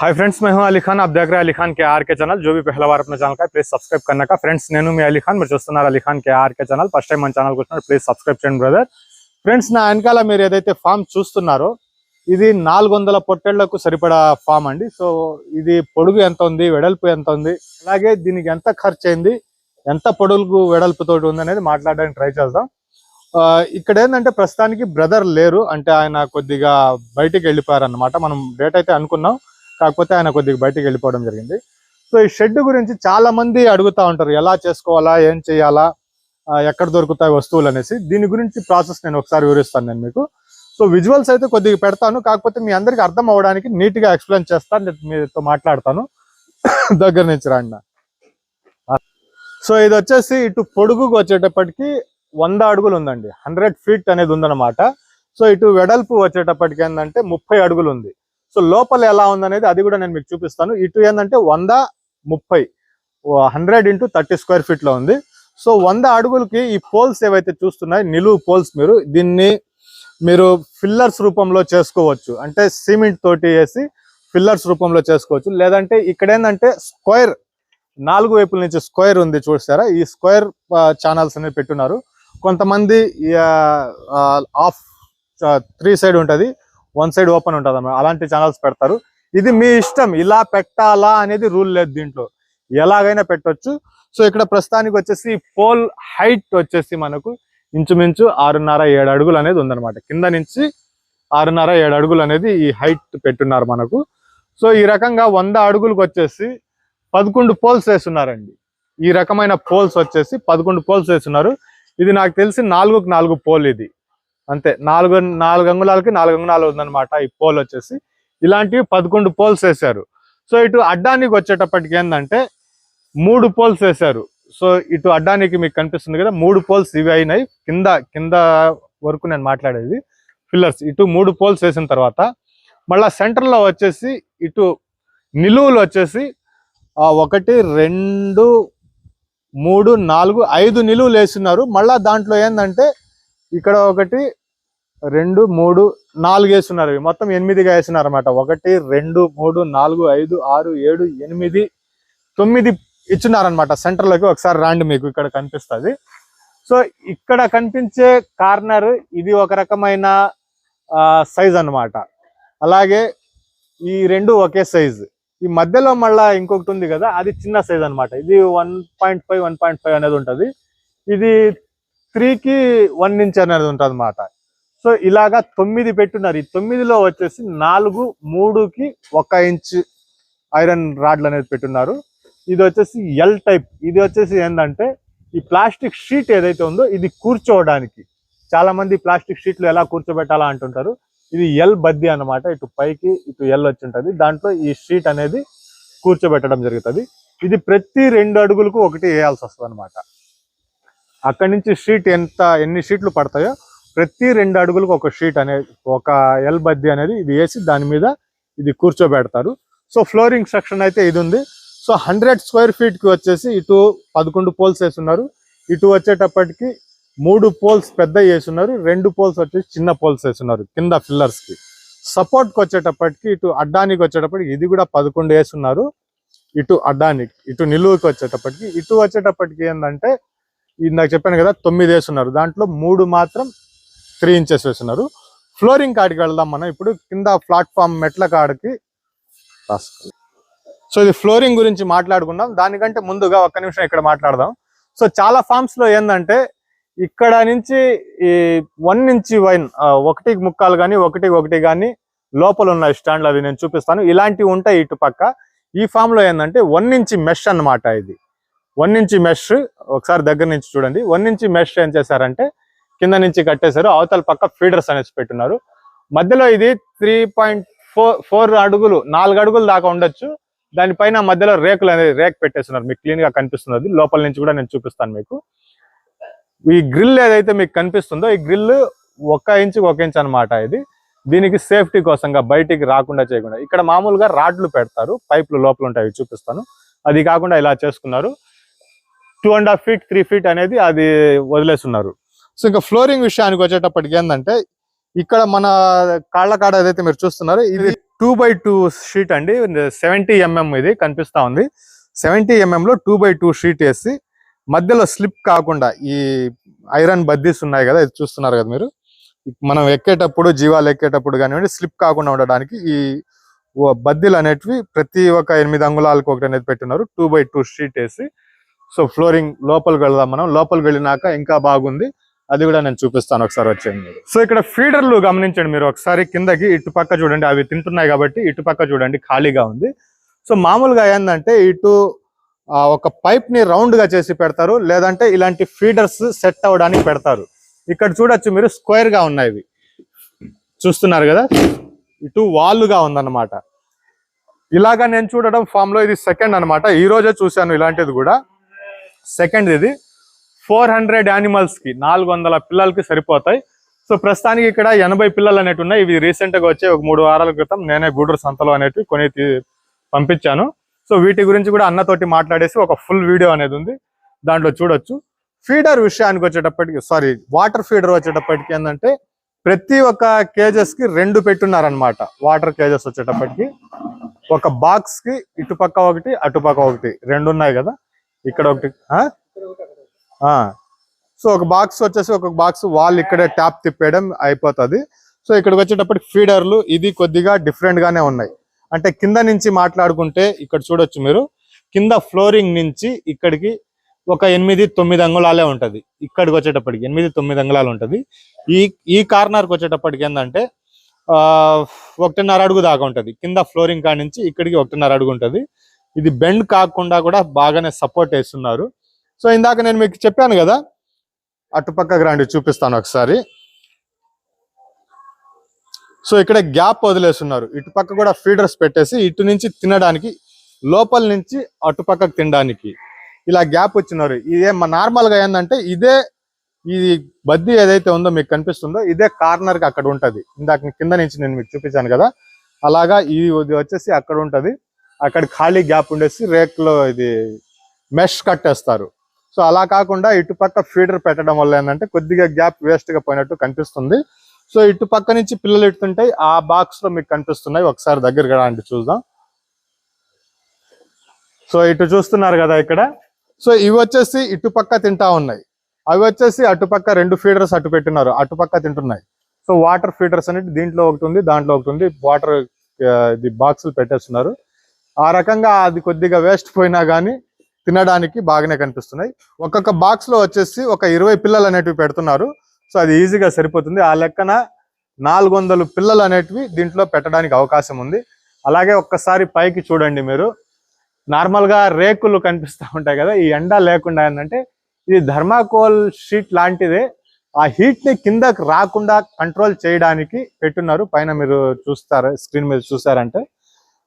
Hi friends मैं అలీ ఖాన్ అబ్ దగ్గర देख रहे हैं अली खान के आर के चैनल। जो भी पहला बार अपना నేను మీ అలీ ఖాన్ మీరు చూస్తున్నారు Ali Khan K R channel first time మన ఛానల్ చూస్తున్నారు ప్లీజ్ సబ్స్క్రైబ్ చేయండి బ్రదర్ ఫ్రెండ్స్ నా వెనకాల మీరు ఏదైతే ఫామ్ చూస్తున్నారో ఇది నాలుగు వందల పొట్టేళ్ళకు సరిపడా ఫామ్ అండి సో ఇది పొడుగు ఎంత ఉంది వెడల్పు ఎంత ఉంది అలాగే దీనికి ఎంత ఖర్చు అయింది ఎంత పొడుగు వెడల్పుతోటి ఉంది అనేది మాట్లాడడానికి ట్రై చేద్దాం. ఇక్కడ ఏంటంటే ప్రస్తుతానికి బ్రదర్ లేరు. అంటే ఆయన కొద్దిగా బయటికి వెళ్ళిపోయారు వెళ్ళిపోయారనమాట మనం డేట్ అయితే అనుకున్నాం. కాకపోతే ఆయన కొద్దిగా బయటకు వెళ్ళిపోవడం జరిగింది. సో ఈ షెడ్ గురించి చాలా మంది అడుగుతా ఉంటారు ఎలా చేసుకోవాలా ఏం చేయాలా ఎక్కడ దొరుకుతాయి వస్తువులు అనేసి. దీని గురించి ప్రాసెస్ నేను ఒకసారి వివరిస్తాను నేను మీకు. సో విజువల్స్ అయితే కొద్దిగా పెడతాను కాకపోతే మీ అందరికి అర్థం అవ్వడానికి నీట్గా ఎక్స్ప్లెయిన్ చేస్తాను నేను మీతో మాట్లాడతాను. దగ్గర నుంచి రాండి సో ఇది వచ్చేసి ఇటు పొడుగుకు వచ్చేటప్పటికి వంద అడుగులు ఉందండి. హండ్రెడ్ ఫీట్ అనేది ఉందన్నమాట. సో ఇటు వెడల్పు వచ్చేటప్పటికి ఏంటంటే ముప్పై అడుగులు ఉంది. సో లోపల ఎలా ఉందనేది అది కూడా నేను మీకు చూపిస్తాను. ఇటు ఏంటంటే వంద ముప్పై హండ్రెడ్ ఇంటూ థర్టీ స్క్వేర్ ఫీట్లో ఉంది. సో వంద అడుగులకి ఈ పోల్స్ ఏవైతే చూస్తున్నాయి నిలువు పోల్స్ మీరు దీన్ని మీరు ఫిల్లర్స్ రూపంలో చేసుకోవచ్చు. అంటే సిమెంట్ తోటి వేసి ఫిల్లర్స్ రూపంలో చేసుకోవచ్చు. లేదంటే ఇక్కడ ఏంటంటే స్క్వేర్ నాలుగు వైపుల నుంచి స్క్వేర్ ఉంది చూసారా? ఈ స్క్వేర్ ఛానల్స్ అనేవి పెట్టున్నారు. కొంతమంది ఆఫ్ త్రీ సైడ్ ఉంటుంది. వన్ సైడ్ ఓపెన్ ఉంటుంది అన్నమాట అలాంటి ఛానల్స్ పెడతారు. ఇది మీ ఇష్టం. ఇలా పెట్టాలా అనేది రూల్ లేదు దీంట్లో. ఎలాగైనా పెట్టొచ్చు. సో ఇక్కడ ప్రస్తుతానికి వచ్చేసి పోల్ హైట్ వచ్చేసి మనకు ఇంచుమించు ఆరున్నర ఏడు అడుగులు అనేది ఉందన్నమాట. కింద నుంచి ఆరున్నర ఏడు అడుగులు అనేది ఈ హైట్ పెట్టున్నారు మనకు. సో ఈ రకంగా వంద అడుగులకు వచ్చేసి పదకొండు పోల్స్ వేస్తున్నారండి. ఈ రకమైన పోల్స్ వచ్చేసి పదకొండు పోల్స్ వేస్తున్నారు. ఇది నాకు తెలిసి నాలుగుకి నాలుగు పోల్ ఇది. అంతే. నాలుగు నాలుగు అంగుళాలకి నాలుగు అంగుళాలు ఉందన్నమాట ఈ పోల్ వచ్చేసి. ఇలాంటివి పదకొండు పోల్స్ వేశారు. సో ఇటు అడ్డానికి వచ్చేటప్పటికి ఏంటంటే మూడు పోల్స్ వేశారు. సో ఇటు అడ్డానికి మీకు కనిపిస్తుంది కదా మూడు పోల్స్ ఇవి అయినాయి. కింద కింద వరకు నేను మాట్లాడేది. ఫిల్లర్స్ ఇటు మూడు పోల్స్ వేసిన తర్వాత మళ్ళా సెంటర్లో వచ్చేసి ఇటు నిలువులు వచ్చేసి ఒకటి రెండు మూడు నాలుగు ఐదు నిలువులు వేస్తున్నారు మళ్ళా దాంట్లో ఏంటంటే ఇక్కడ ఒకటి రెండు మూడు నాలుగు వేస్తున్నారు ఇవి. మొత్తం ఎనిమిదిగా వేస్తున్నారు అనమాట ఒకటి రెండు మూడు నాలుగు ఐదు ఆరు ఏడు ఎనిమిది తొమ్మిది ఇచ్చున్నారనమాట సెంటర్లోకి ఒకసారి రాండి మీకు ఇక్కడ కనిపిస్తుంది. సో ఇక్కడ కనిపించే కార్నర్ ఇది ఒక రకమైన సైజ్ అన్నమాట. అలాగే ఈ రెండు ఒకే సైజ్. ఈ మధ్యలో మళ్ళా ఇంకొకటి ఉంది కదా అది చిన్న సైజ్ అన్నమాట. ఇది one point five one point five అనేది ఉంటుంది. ఇది త్రీకి వన్ ఇంచ్ అనేది ఉంటుంది అన్నమాట. సో ఇలాగా తొమ్మిది పెట్టున్నారు. ఈ తొమ్మిదిలో వచ్చేసి నాలుగు మూడుకి ఒక ఇంచ్ ఐరన్ రాడ్లు అనేది పెట్టున్నారు. ఇది వచ్చేసి ఎల్ టైప్ ఇది వచ్చేసి ఏంటంటే ఈ ప్లాస్టిక్ షీట్ ఏదైతే ఉందో ఇది కూర్చోవడానికి. చాలామంది ప్లాస్టిక్ షీట్లు ఎలా కూర్చోబెట్టాలా అంటుంటారు. ఇది ఎల్ బద్ది అన్నమాట. ఇటు పైకి ఇటు ఎల్ వచ్చి ఉంటుంది. దాంట్లో ఈ షీట్ అనేది కూర్చోబెట్టడం జరుగుతుంది. ఇది ప్రతి రెండు అడుగులకు ఒకటి వేయాల్సి వస్తుంది అనమాట అక్కడి నుంచి షీట్ ఎంత ఎన్ని షీట్లు పడతాయో ప్రతి రెండు అడుగులకు ఒక షీట్ అనేది ఒక ఎల్ బద్ది అనేది ఇది వేసి దాని మీద ఇది కూర్చోబెడతారు. సో ఫ్లోరింగ్ సెక్షన్ అయితే ఇది ఉంది. సో హండ్రెడ్ స్క్వేర్ ఫీట్కి వచ్చేసి ఇటు పదకొండు పోల్స్ వేస్తున్నారు ఇటు వచ్చేటప్పటికి మూడు పోల్స్ పెద్ద వేసున్నారు. రెండు పోల్స్ వచ్చేసి చిన్న పోల్స్ వేస్తున్నారు కింద ఫిల్లర్స్కి. కి సపోర్ట్కి వచ్చేటప్పటికి ఇటు అడ్డానికి వచ్చేటప్పటికి ఇది కూడా పదకొండు వేస్తున్నారు ఇటు అడ్డానికి ఇటు నిలువుకి వచ్చేటప్పటికి. ఇటు వచ్చేటప్పటికి ఏంటంటే ఇందాక చెప్పాను కదా తొమ్మిది వేస్తున్నారు. దాంట్లో మూడు మాత్రం త్రీ ఇంచెస్ వేస్తున్నారు. ఫ్లోరింగ్ కాడికి వెళ్దాం మనం. ఇప్పుడు కింద ప్లాట్ఫామ్ మెట్ల కాడికి సో ఇది ఫ్లోరింగ్ గురించి మాట్లాడుకుందాం. దానికంటే ముందుగా ఒక్క నిమిషం ఇక్కడ మాట్లాడదాం. సో చాలా ఫామ్స్లో ఏంటంటే ఇక్కడ నుంచి ఈ వన్ నుంచి వైన్ ఒకటి ముక్కాలు కానీ ఒకటి ఒకటి కానీ లోపల ఉన్న స్టాండ్లు అవి నేను చూపిస్తాను. ఇలాంటివి ఉంటాయి ఇటు పక్క ఈ ఫామ్లో ఏంటంటే వన్ నుంచి మెష్ అన్నమాట ఇది. వన్ ఇంచ్ మెష్ ఒకసారి దగ్గర నుంచి చూడండి. వన్ ఇంచ్ మెష్ ఏం చేశారంటే కింద నుంచి కట్టేశారు. అవతల పక్క ఫీడర్స్ అనేసి పెట్టున్నారు. మధ్యలో ఇది త్రీ పాయింట్ ఫోర్ ఫోర్ అడుగులు నాలుగు అడుగులు దాకా ఉండొచ్చు. దానిపైన మధ్యలో రేకులు అనేది రేక్ పెట్టేస్తున్నారు. మీకు క్లీన్గా కనిపిస్తుంది లోపల నుంచి కూడా నేను చూపిస్తాను మీకు. ఈ గ్రిల్ ఏదైతే మీకు కనిపిస్తుందో ఈ గ్రిల్ ఒక ఇంచు ఒక ఇంచ్ అనమాట ఇది. దీనికి సేఫ్టీ కోసంగా బయటికి రాకుండా చేయకుండా. ఇక్కడ మామూలుగా రాడ్లు పెడతారు. పైపులు లోపల ఉంటాయి చూపిస్తాను. అది కాకుండా ఇలా చేసుకున్నారు. Two and half feet three feet అనేది అది వదిలేస్తున్నారు. సో ఇంకా ఫ్లోరింగ్ విషయానికి వచ్చేటప్పటికి ఏంటంటే ఇక్కడ మన కాళ్ళ కాడ ఏదైతే మీరు చూస్తున్నారో ఇది టూ బై టూ షీట్ అండి. సెవెంటీ ఎంఎం ఇది కనిపిస్తా ఉంది. సెవెంటీ ఎంఎం లో టూ బై టూ షీట్ వేసి మధ్యలో స్లిప్ కాకుండా ఈ ఐరన్ బద్దీస్ ఉన్నాయి కదా ఇది చూస్తున్నారు కదా మీరు? మనం ఎక్కేటప్పుడు జీవాలు ఎక్కేటప్పుడు కానివ్వండి స్లిప్ కాకుండా ఉండడానికి ఈ బద్దీలు అనేటివి ప్రతి ఒక్క ఎనిమిది అంగుళాలకు ఒకటి అనేది పెట్టున్నారు టూ బై టూ షీట్ వేసి సో ఫ్లోరింగ్ లోపలికి వెళ్దాం మనం. లోపలికి వెళ్ళినాక ఇంకా బాగుంది. అది కూడా నేను చూపిస్తాను ఒకసారి వచ్చేయండి మీరు సో ఇక్కడ ఫీడర్లు గమనించండి మీరు ఒకసారి కిందకి ఇటు పక్క చూడండి. అవి తింటున్నాయి కాబట్టి ఇటు పక్క చూడండి ఖాళీగా ఉంది. సో మామూలుగా ఏంటంటే ఇటు ఒక పైప్ని రౌండ్గా చేసి పెడతారు. లేదంటే ఇలాంటి ఫీడర్స్ సెట్ అవ్వడానికి పెడతారు. ఇక్కడ చూడొచ్చు మీరు స్క్వేర్గా ఉన్నాయి ఇవి. చూస్తున్నారు కదా? ఇటు వాల్గా ఉందన్నమాట. ఇలాగా నేను చూడడం ఫామ్లో ఇది సెకండ్ అన్నమాట. ఈ రోజే చూశాను ఇలాంటిది కూడా. సెకండ్ ఇది. ఫోర్ హండ్రెడ్ యానిమల్స్కి నాలుగు వందల పిల్లలకి సరిపోతాయి. సో ప్రస్తుతానికి ఇక్కడ ఎనభై పిల్లలు అనేవి ఉన్నాయి. ఇవి రీసెంట్గా వచ్చే ఒక మూడు వారాల క్రితం నేనే గూడూరు సంతలో అనేవి కొని పంపించాను. సో వీటి గురించి కూడా అన్నతోటి మాట్లాడేసి ఒక ఫుల్ వీడియో అనేది ఉంది. దాంట్లో చూడొచ్చు. ఫీడర్ విషయానికి వచ్చేటప్పటికి సారీ వాటర్ ఫీడర్ వచ్చేటప్పటికి ఏంటంటే ప్రతి ఒక్క కేజెస్కి రెండు పెట్టున్నారనమాట వాటర్ కేజెస్ వచ్చేటప్పటికి. ఒక బాక్స్కి ఇటుపక్క ఒకటి అటుపక్క ఒకటి రెండు ఉన్నాయి కదా. ఇక్కడ ఒకటి. ఆ? సో ఒక బాక్స్ వచ్చేసి ఒక బాక్స్ వాల్ ఇక్కడే ట్యాప్ తిప్పేయడం అయిపోతుంది. సో ఇక్కడికి వచ్చేటప్పటికి ఫీడర్లు ఇది కొద్దిగా డిఫరెంట్ గానే ఉన్నాయి. అంటే కింద నుంచి మాట్లాడుకుంటే ఇక్కడ చూడొచ్చు మీరు. కింద ఫ్లోరింగ్ నుంచి ఇక్కడికి ఒక ఎనిమిది తొమ్మిది అంగుళాలే ఉంటది. ఇక్కడికి వచ్చేటప్పటికి ఎనిమిది తొమ్మిది అంగుళాలు ఉంటది. ఈ ఈ కార్నర్కి వచ్చేటప్పటికి ఏంటంటే ఆ, ఒకటిన్నర అడుగు దాకా ఉంటుంది. కింద ఫ్లోరింగ్ కాడ నుంచి ఇక్కడికి ఒకటిన్నర అడుగు ఉంటుంది. ఇది బెండ్ కాకుండా కూడా బాగానే సపోర్ట్ వేస్తున్నారు సో ఇందాక నేను మీకు చెప్పాను కదా అటుపక్క గ్రాండ్ చూపిస్తాను ఒకసారి. సో ఇక్కడ గ్యాప్ వదిలేస్తున్నారు. ఇటు పక్క కూడా ఫీడర్స్ పెట్టేసి ఇటు నుంచి తినడానికి లోపల నుంచి అటుపక్కకు తినడానికి ఇలా గ్యాప్ వచ్చినారు. ఇదే నార్మల్గా ఏంటంటే ఇదే ఈ బద్ది ఏదైతే ఉందో మీకు కనిపిస్తుందో ఇదే కార్నర్కి అక్కడ ఉంటది. ఇందాక కింద నుంచి నేను మీకు చూపించాను కదా అలాగా ఇది ఇది వచ్చేసి అక్కడ ఉంటది. అక్కడ ఖాళీ గ్యాప్ ఉండేసి రేక్లో ఇది మెష్ కట్టేస్తారు. సో అలా కాకుండా ఇటు పక్క ఫీడర్ పెట్టడం వల్ల ఏంటంటే కొద్దిగా గ్యాప్ వేస్ట్గా పోయినట్టు కనిపిస్తుంది. సో ఇటు పక్క నుంచి పిల్లలు ఇడుతుంటాయి ఆ బాక్స్లో మీకు కనిపిస్తున్నాయి. ఒకసారి దగ్గరగా రండి చూద్దాం. సో ఇటు చూస్తున్నారు కదా ఇక్కడ. సో ఇవి వచ్చేసి ఇటు పక్క తింటా ఉన్నాయి. అవి వచ్చేసి అటుపక్క రెండు ఫీడర్స్ అటు పెట్టినారు. అటుపక్క తింటున్నాయి. సో వాటర్ ఫీడర్స్ అనేది దీంట్లో ఒకటి ఉంది దాంట్లో ఒకటి ఉంది. వాటర్ ఇది బాక్సులు పెట్టేస్తున్నారు. ఆ రకంగా అది కొద్దిగా వేస్ట్ పోయినా కానీ తినడానికి బాగానే కనిపిస్తున్నాయి. ఒక్కొక్క బాక్స్లో వచ్చేసి ఒక ఇరవై పిల్లలు అనేటివి పెడుతున్నారు. సో అది ఈజీగా సరిపోతుంది. ఆ లెక్కన నాలుగు వందలు పిల్లలు అనేటివి దీంట్లో పెట్టడానికి అవకాశం ఉంది. అలాగే ఒక్కసారి పైకి చూడండి మీరు. నార్మల్గా రేకులు కనిపిస్తూ ఉంటాయి కదా ఈ ఎండ లేకుండా ఏంటంటే ఇది ధర్మాకోల్ షీట్ లాంటిదే. ఆ హీట్ని కిందకి రాకుండా కంట్రోల్ చేయడానికి పెట్టున్నారు పైన మీరు చూస్తారు స్క్రీన్ మీద చూసారంటే.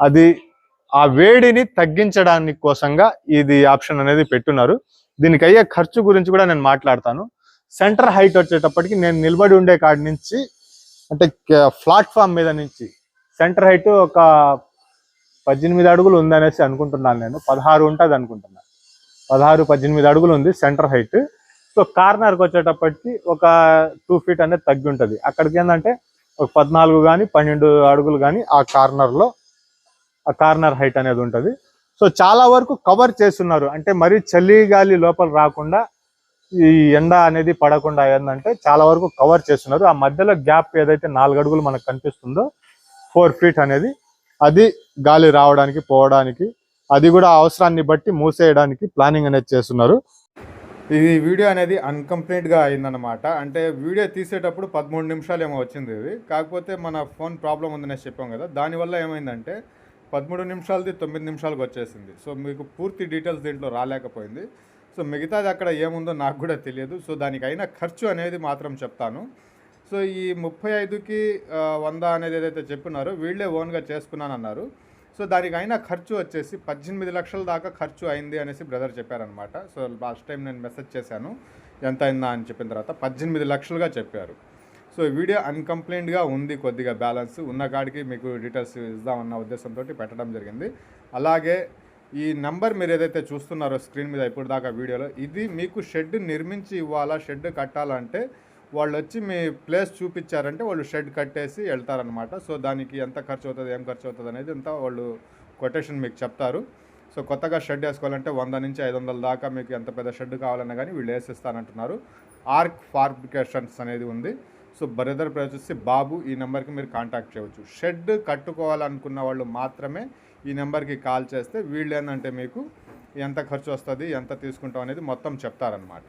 అది ఆ వేడిని తగ్గించడానికి కోసంగా ఇది ఆప్షన్ అనేది పెట్టున్నారు. దీనికి అయ్యే ఖర్చు గురించి కూడా నేను మాట్లాడతాను. సెంటర్ హైట్ వచ్చేటప్పటికి నేను నిలబడి ఉండే కాడి నుంచి అంటే ప్లాట్ఫామ్ మీద నుంచి సెంటర్ హైట్ ఒక పద్దెనిమిది అడుగులు ఉందనేసి అనుకుంటున్నాను నేను. పదహారు ఉంటుంది అనుకుంటున్నాను పదహారు పద్దెనిమిది అడుగులు ఉంది సెంటర్ హైట్. సో కార్నర్కి వచ్చేటప్పటికి ఒక టూ ఫీట్ అనేది తగ్గి ఉంటుంది అక్కడికి ఏంటంటే ఒక పద్నాలుగు కానీ పన్నెండు అడుగులు కానీ ఆ కార్నర్లో కార్నర్ హైట్ అనేది ఉంటుంది. సో చాలా వరకు కవర్ చేస్తున్నారు. అంటే మరీ చలి గాలి లోపల రాకుండా ఈ ఎండ అనేది పడకుండా ఏంటంటే చాలా వరకు కవర్ చేస్తున్నారు. ఆ మధ్యలో గ్యాప్ ఏదైతే నాలుగు అడుగులు మనకు కనిపిస్తుందో ఫోర్ ఫీట్ అనేది అది గాలి రావడానికి పోవడానికి అది కూడా అవసరాన్ని బట్టి మూసేయడానికి ప్లానింగ్ అనేది చేస్తున్నారు. ఇది వీడియో అనేది అన్కంప్లీట్గా అయిందనమాట అయిందన్నమాట. అంటే వీడియో తీసేటప్పుడు పదమూడు నిమిషాలు ఏమో వచ్చింది ఇది. కాకపోతే మన ఫోన్ ప్రాబ్లం ఉందనేసి చెప్పాం కదా. దానివల్ల ఏమైందంటే పదమూడు నిమిషాలది తొమ్మిది నిమిషాలకు వచ్చేసింది. సో మీకు పూర్తి డీటెయిల్స్ దీంట్లో రాలేకపోయింది. సో మిగతాది అక్కడ ఏముందో నాకు కూడా తెలియదు. సో దానికైన ఖర్చు అనేది మాత్రం చెప్తాను. సో ఈ ముప్పై ఐదుకి వంద అనేది ఏదైతే చెప్పినారో వీళ్ళే ఓన్గా చేసుకున్నాను అన్నారు సో దానికైనా ఖర్చు వచ్చేసి పద్దెనిమిది లక్షల దాకా ఖర్చు అయింది అనేసి బ్రదర్ చెప్పారనమాట సో లాస్ట్ టైం నేను మెసేజ్ చేశాను. ఎంత అయిందా అని చెప్పిన తర్వాత పద్దెనిమిది లక్షలుగా చెప్పారు. సో వీడియో అన్కంప్లైంట్గా ఉంది కొద్దిగా బ్యాలెన్స్. ఉన్న కాడికి మీకు డీటెయిల్స్ ఇద్దామన్న ఉద్దేశంతో పెట్టడం జరిగింది. అలాగే ఈ నెంబర్ మీరు ఏదైతే చూస్తున్నారో స్క్రీన్ మీద ఇప్పుడు దాకా వీడియోలో ఇది మీకు షెడ్ నిర్మించి ఇవ్వాలా షెడ్ కట్టాలంటే వాళ్ళు వచ్చి మీ ప్లేస్ చూపించారంటే వాళ్ళు షెడ్ కట్టేసి వెళ్తారనమాట సో దానికి ఎంత ఖర్చు అవుతుంది ఏం ఖర్చు అవుతుంది అనేది అంతా వాళ్ళు కొటేషన్ మీకు చెప్తారు. సో కొత్తగా షెడ్ వేసుకోవాలంటే వంద నుంచి ఐదు వందల దాకా మీకు ఎంత పెద్ద షెడ్ కావాలన్నా కానీ వీళ్ళు వేసిస్తానంటున్నారు. ఆర్క్ ఫార్మికేషన్స్ అనేది ఉంది. సో బ్రదర్ పేరు వచ్చేసి బాబు ఈ నెంబర్కి మీరు కాంటాక్ట్ చేయవచ్చు. షెడ్ కట్టుకోవాలనుకున్న వాళ్ళు మాత్రమే ఈ నెంబర్కి కాల్ చేస్తే వీళ్ళు ఏంటంటే మీకు ఎంత ఖర్చు వస్తుంది ఎంత తీసుకుంటాం అనేది మొత్తం చెప్తారనమాట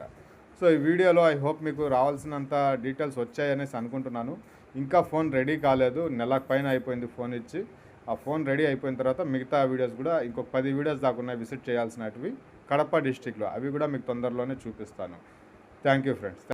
సో ఈ వీడియోలో ఐ హోప్ మీకు రావాల్సినంత డీటెయిల్స్ వచ్చాయనేసి అనుకుంటున్నాను. ఇంకా ఫోన్ రెడీ కాలేదు నెలకు పైన అయిపోయింది ఫోన్ ఇచ్చి. ఆ ఫోన్ రెడీ అయిపోయిన తర్వాత మిగతా వీడియోస్ కూడా ఇంకొక పది వీడియోస్ దాకా ఉన్నాయి విజిట్ చేయాల్సినవి కడప డిస్టిక్లో. అవి కూడా మీకు తొందరలోనే చూపిస్తాను. Thank you friends.